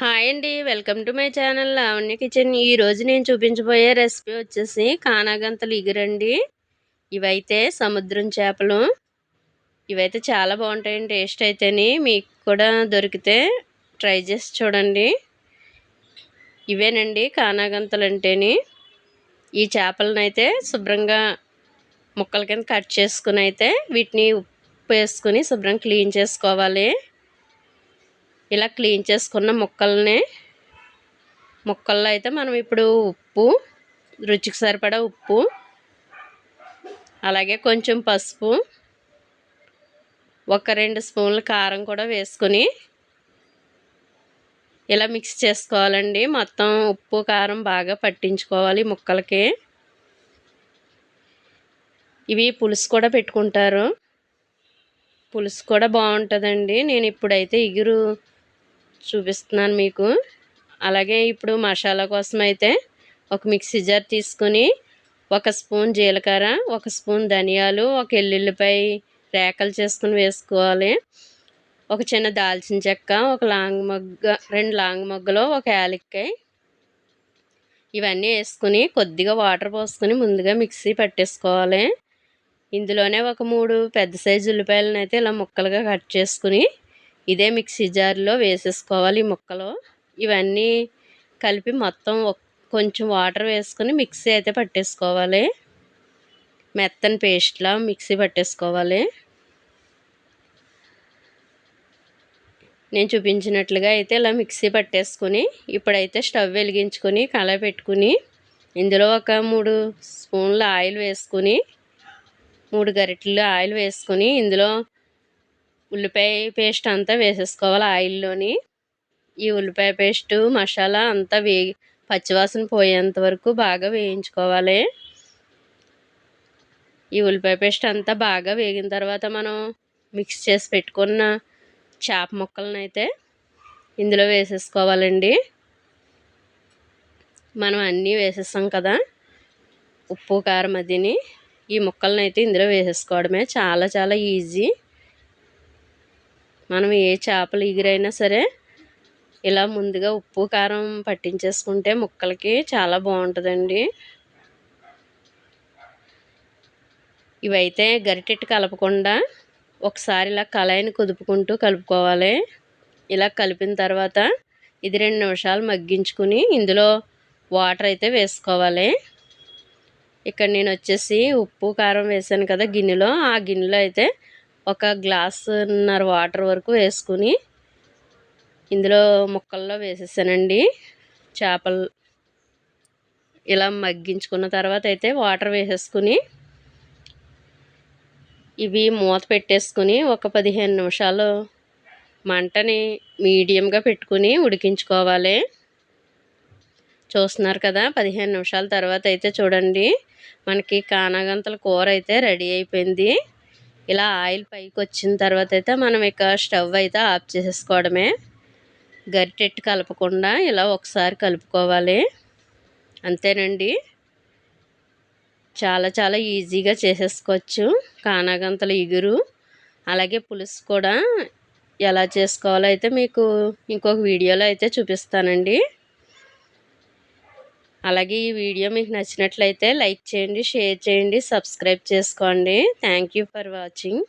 Hi అండి. Welcome to my channel Lavanya kitchen. ఈరోజు నేను చూపించబోయే రెసిపీ వచ్చేసి కానాగంతలు ఇగురండి. ఇవైతే సముద్రం చేపలు. ఇవైతే చాలా బాగుంటాయండి. టేస్ట్ అయితేని మీకు కూడా దొరికితే ట్రై చేసి చూడండి. ఇవేనండి కానాగంతలు అంటేని. ఈ చేపలను అయితే శుభ్రంగా ముక్కల కింద కట్ చేసుకుని అయితే వీటిని ఉప్పు వేసుకుని శుభ్రం క్లీన్ చేసుకోవాలి. ఇలా క్లీన్ చేసుకున్న ముక్కల్ని ముక్కల్లో అయితే మనం ఇప్పుడు ఉప్పు రుచికి సరిపడా ఉప్పు అలాగే కొంచెం పసుపు ఒక రెండు స్పూన్ల కారం కూడా వేసుకొని ఇలా మిక్స్ చేసుకోవాలండి. మొత్తం ఉప్పు కారం బాగా పట్టించుకోవాలి ముక్కలకి. ఇవి పులుసు కూడా పెట్టుకుంటారు. పులుసు కూడా బాగుంటుందండి. నేను ఇప్పుడైతే ఇగురు చూపిస్తున్నాను మీకు. అలాగే ఇప్పుడు మసాలా కోసం అయితే ఒక మిక్సీ జార్ తీసుకొని ఒక స్పూన్ జీలకర్ర ఒక స్పూన్ ధనియాలు ఒక ఎల్లుల్లిపాయ రేకలు చేసుకుని వేసుకోవాలి. ఒక చిన్న దాల్చిన చెక్క ఒక లాంగ్ మొగ్గ రెండు లాంగ్ మొగ్గలు ఒక యాలక్కాయ. ఇవన్నీ వేసుకుని కొద్దిగా వాటర్ పోసుకొని ముందుగా మిక్సీ పట్టేసుకోవాలి. ఇందులోనే ఒక మూడు పెద్ద సైజు ఉల్లిపాయలను అయితే ఇలా ముక్కలుగా కట్ చేసుకుని ఇదే మిక్సీ జార్లో వేసేసుకోవాలి ఈ ముక్కలు. ఇవన్నీ కలిపి మొత్తం కొంచెం వాటర్ వేసుకొని మిక్సీ అయితే పట్టేసుకోవాలి. మెత్తని పేస్ట్లా మిక్సీ పట్టేసుకోవాలి. నేను చూపించినట్లుగా అయితే ఇలా మిక్సీ పట్టేసుకొని ఇప్పుడైతే స్టవ్ వెలిగించుకొని కళ పెట్టుకుని ఇందులో ఒక మూడు స్పూన్ల ఆయిల్ వేసుకుని మూడు గరిటెలు ఆయిల్ వేసుకొని ఇందులో ఉల్లిపాయ పేస్ట్ అంతా వేసేసుకోవాలి ఆయిల్లోని. ఈ ఉల్లిపాయ పేస్ట్ మసాలా అంతా వేగి పచ్చివాసన పోయేంత వరకు బాగా వేయించుకోవాలి. ఈ ఉల్లిపాయ పేస్ట్ అంతా బాగా వేగిన తర్వాత మనం మిక్స్ చేసి పెట్టుకున్న చేప ముక్కలను అయితే ఇందులో వేసేసుకోవాలండి. మనం అన్నీ వేసేస్తాం కదా ఉప్పు కారం అదిని. ఈ ముక్కలను అయితే ఇందులో వేసేసుకోవడమే చాలా చాలా ఈజీ. మనం ఏ చేపలు ఎగిరైనా సరే ఇలా ముందుగా ఉప్పు కారం పట్టించేసుకుంటే ముక్కలకి చాలా బాగుంటుందండి. ఇవైతే గరిటెట్టు కలపకుండా ఒకసారి ఇలా కళాయిని కుదుపుకుంటూ కలుపుకోవాలి. ఇలా కలిపిన తర్వాత ఇది రెండు నిమిషాలు మగ్గించుకుని ఇందులో వాటర్ అయితే వేసుకోవాలి. ఇక్కడ నేను వచ్చేసి ఉప్పు కారం వేసాను కదా గిన్నెలో ఆ గిన్నెలో అయితే ఒక గ్లాసున్నర వాటర్ వరకు వేసుకుని ఇందులో ముక్కల్లో వేసేసానండి. చేపలు ఇలా మగ్గించుకున్న తర్వాత అయితే వాటర్ వేసేసుకుని ఇవి మూత పెట్టేసుకుని ఒక పదిహేను నిమిషాలు మంటని మీడియంగా పెట్టుకుని ఉడికించుకోవాలి. చూస్తున్నారు కదా పదిహేను నిమిషాల తర్వాత అయితే చూడండి మనకి కానాగంతల కూర అయితే రెడీ అయిపోయింది. ఇలా ఆయిల్ పైకి వచ్చిన తర్వాత అయితే మనం ఇక స్టవ్ అయితే ఆఫ్ చేసేసుకోవడమే. గరిటెట్టి కలపకుండా ఇలా ఒకసారి కలుపుకోవాలి. అంతేనండి. చాలా చాలా ఈజీగా చేసేసుకోవచ్చు. కానాగంతల ఇగురు. అలాగే పులుసు కూడా ఎలా చేసుకోవాలో అయితే మీకు ఇంకొక వీడియోలో అయితే చూపిస్తానండి. అలాగే ఈ వీడియో మీకు నచ్చినట్లయితే లైక్ చేయండి షేర్ చేయండి సబ్స్క్రైబ్ చేసుకోండి. Thank for watching